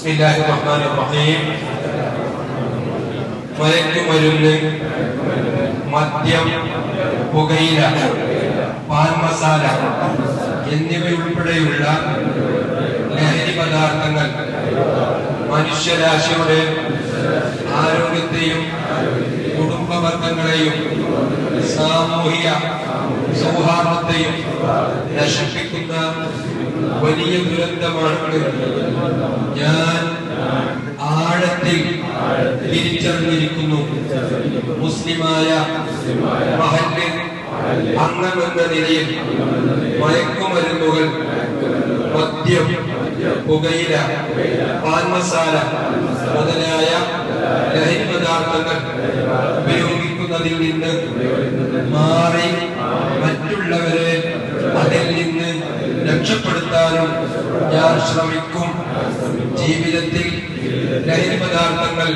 بسم الله الرحمن الرحيم മയക്കുമരുന്ന് മദ്യം പുകയില പാൻ മസാല എന്നിവയുൾപ്പെടെയുള്ള ലഹരി പദാർത്ഥങ്ങൾ മനുഷ്യരാശിയുടെ ആരോഗ്യത്തെയും കുടുംബബന്ധങ്ങളെയും സാമൂഹിക സൗഹാർദ്ദത്തെയും നശിപ്പിക്കുന്ന വലിയ ദുരന്തമാണ് ഞാൻ ആഴത്തിൽ തിരിച്ചറിഞ്ഞിരിക്കുന്നു. മുസ്ലിമായ മഹന്റെ അംഗമെന്ന നിലയിൽ മയക്കുമരുന്നുകൾ മദ്യം പുകയില പാൻമസാല മുതലായ ലഹരി പദാർത്ഥങ്ങൾ ഉപയോഗിക്കുന്നതിൽ നിന്ന് മാറി രക്ഷപ്പെടുത്താനും ഞാൻ ശ്രമിക്കും. ജീവിതത്തിൽ ലഹരി പദാർത്ഥങ്ങൾ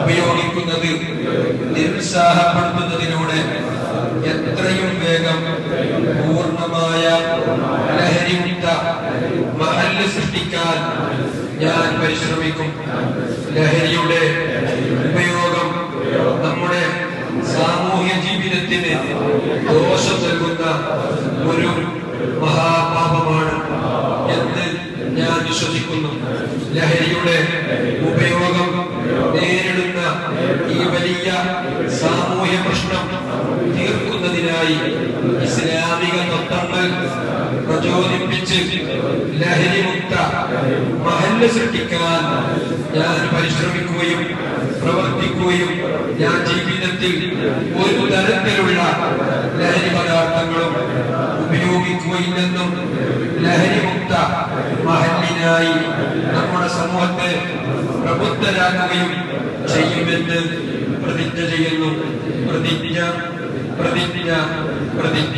ഉപയോഗിക്കുന്നത് നിരുത്സാഹപ്പെടുത്തുന്നതിലൂടെ എത്രയും വേഗം പൂർണമായ ലഹരിമുക്ത മഹൽ സൃഷ്ടിക്കാൻ ഞാൻ പരിശ്രമിക്കും. ലഹരിയുടെ ഉപയോഗം നമ്മുടെ സാമൂഹ്യ ജീവിതത്തിന് ദോഷം നൽകുന്ന ഒരു ലഹരിയുടെ ഉപയോഗം നേരിടുന്ന ഈ വലിയ സാമൂഹ്യ പ്രശ്നം തീർക്കുന്നതിനായി ഇസ്ലാമിക തത്വങ്ങൾ പ്രചോദിപ്പിച്ച് ലഹരിമുക്ത മഹല്ല് സൃഷ്ടിക്കാൻ ഞാൻ പരിശ്രമിക്കുകയും പ്രവർത്തിക്കുകയും ഞാൻ ജീവിതത്തിൽ ഒരു തരത്തിലുള്ള ലഹരി പദാർത്ഥങ്ങളും ഉപയോഗിക്കുകയില്ലെന്നും ലഹരിമുക്ത മഹലിനായി നമ്മുടെ സമൂഹത്തെ പ്രബുദ്ധരാക്കുകയും ചെയ്യുമെന്ന് പ്രതിജ്ഞ ചെയ്യുന്നു. പ്രതിജ്ഞ പ്രതിജ്ഞ പ്രതിജ്ഞ.